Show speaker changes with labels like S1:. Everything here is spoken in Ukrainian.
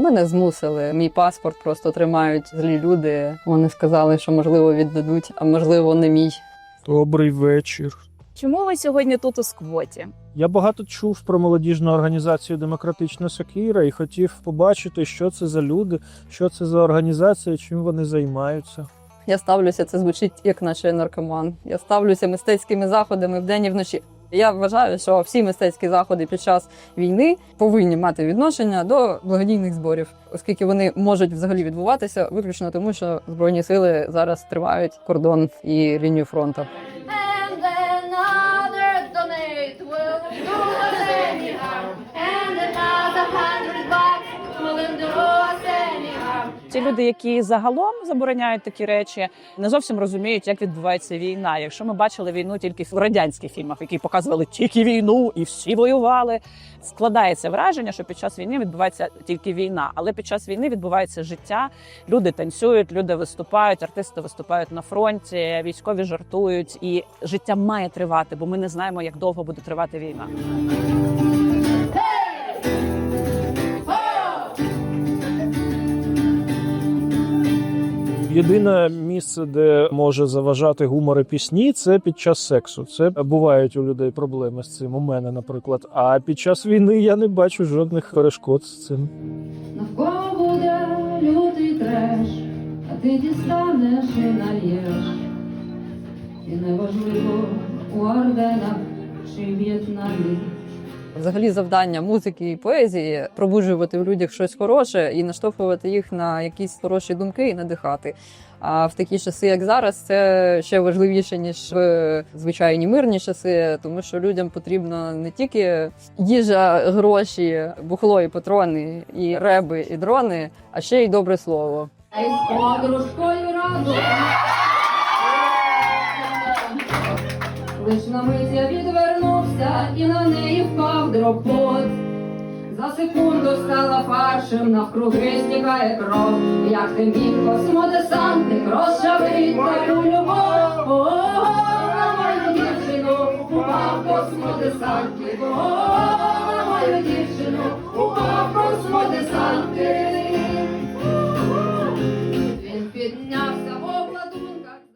S1: Мене змусили. Мій паспорт просто тримають злі люди. Вони сказали, що можливо віддадуть, а можливо не мій.
S2: Добрий вечір.
S3: Чому ви сьогодні тут у сквоті?
S2: Я багато чув про молодіжну організацію Демократична Сокира і хотів побачити, що це за люди, що це за організація, чим вони займаються.
S1: Я ставлюся, це звучить як наче наркоман. Я ставлюся мистецькими заходами вдень і вночі. Я вважаю, що всі мистецькі заходи під час війни повинні мати відношення до благодійних зборів, оскільки вони можуть взагалі відбуватися виключно тому, що збройні сили зараз тривають кордон і лінію фронту.
S3: Люди, які загалом забороняють такі речі, не зовсім розуміють, як відбувається війна. Якщо ми бачили війну тільки в радянських фільмах, які показували тільки війну і всі воювали, складається враження, що під час війни відбувається тільки війна, але під час війни відбувається життя. Люди танцюють, люди виступають, артисти виступають на фронті, військові жартують, і життя має тривати, бо ми не знаємо, як довго буде тривати війна.
S2: Єдине місце, де може заважати гумор і пісні, це під час сексу. Це бувають у людей проблеми з цим. У мене, наприклад. А під час війни я не бачу жодних перешкод з цим.
S4: Навколо буде лютий треш, а ти дістанеш і нальєш. І неважливо у Арденах чи В'єтнамі.
S1: Взагалі, завдання музики і поезії пробуджувати в людях щось хороше і наштовхувати їх на якісь хороші думки і надихати. А в такі часи, як зараз, це ще важливіше ніж в звичайні мирні часи, тому що людям потрібно не тільки їжа, гроші, бухло і патрони, і реби, і дрони, а ще й добре слово.
S4: А подружкою разом. Лиш на мить я відвернувся і на неї впав дропот. За секунду стала фаршем, навкруги стікає кров. Як ти міг космодесантник розчавить таку любов.